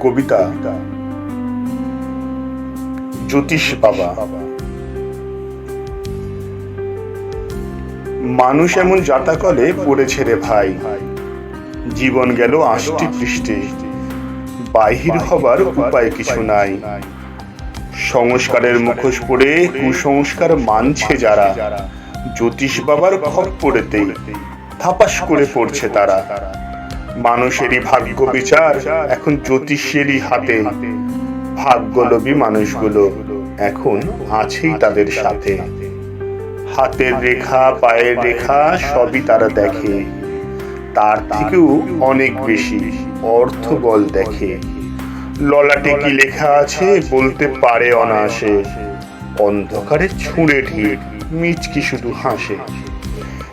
কবিতা, জ্যোতিষ বাবা। মানুষ এমন জাতাকলে পড়েছে রে ভাই। জীবন গেল আষ্টি পৃষ্ঠে। বাহির হবার উপায় কিছু নাই। সংস্কারের মুখোশ পড়ে কুসংস্কার মানছে যারা। জ্যোতিষ বাবার খপ্পরেতেই থাপাস করে পড়ছে তারা। মানুষেরই ভাগ্য বিচার, এখন জ্যোতিষেরই হাতে। ভাগ্যলোভী মানুষগুলো এখন আছেই তাদের সাথে। হাতের রেখা, পায়ের রেখা সবই তারা দেখে। তার থেকেও অনেক বেশি অর্থ বল দেখে। ললাটে কি লেখা আছে বলতে পারে অনায়াসে। অন্ধকারে ছুঁড়ে ঠিক মিচকি শুধু হাসে।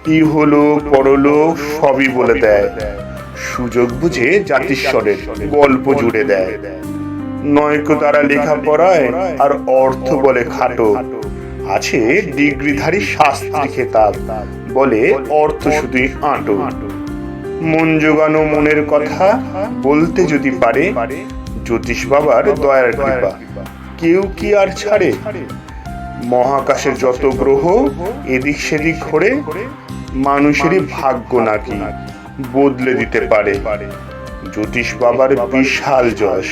ই হলো পরলোক সবই বলে দেয়। সুযোগ বুঝে জাতিস্বরের গল্প জুড়ে দেয়। নয়কো তারা লেখাপড়ায় আর অর্থ বলে খাটো। আছে ডিগ্রিধারী শাস্ত্রী খেতাব, বলে অর্থ শুধুই আঁটো। মন জোগানো মনের কথা বলতে যদি পারে, জ্যোতিষ বাবার দয়ার কৃপা। কেউ কি আর ছাড়ে? মহাকাশের যত গ্রহ, এদিক সেদিক ঘোরে, মানুষেরই ভাগ্য নাকি? বদলে দিতে পারে। জ্যোতিষ বাবার বিশাল যশ।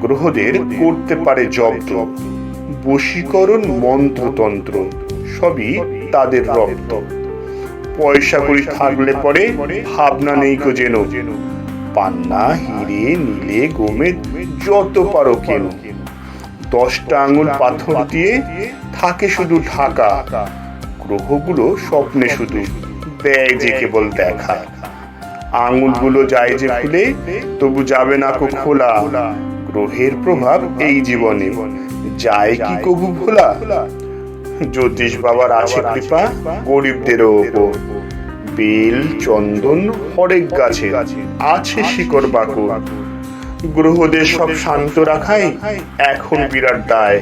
গ্রহদের করতে পারে জব্দ বশীকরণ মন্ত্রতন্ত্র, সবই তাদের রক্ত। পয়সা করি থাকলে পরে ভাবনা নেই কো যেন। পান্না, হিরে, নীলে, গোমে, যত পারো কেন। দশটা আঙুল পাথর দিয়ে থাকে শুধু ঢাকা। গ্রহগুলো স্বপ্নে শুধু। দেয় যে কেবল দেখা। আঙুলগুলো যায় যে খুলে তবু যাবে না কো খোলা। গ্রহের প্রভাব এই জীবনে। যায় কি কবু ভোলা জ্যোতিষ বাবার আছে কৃপা গরিবদের ওপর। বেল চন্দন হরেক গাছে। আছে শিকড় বাকুর গ্রহদের সব শান্ত রাখাই এখন বিরাট দায়।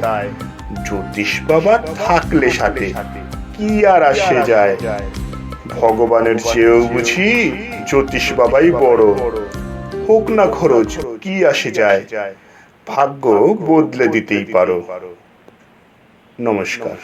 জ্যোতিষ বাবা থাকলে সাথে। কি আর আসে যায়? ভগবানের চেয়েও বুঝি জ্যোতিষ বাবাই বড়। হোক না খরচ, কি আসে যায়, ভাগ্য বদলে দিতেই পারো। নমস্কার।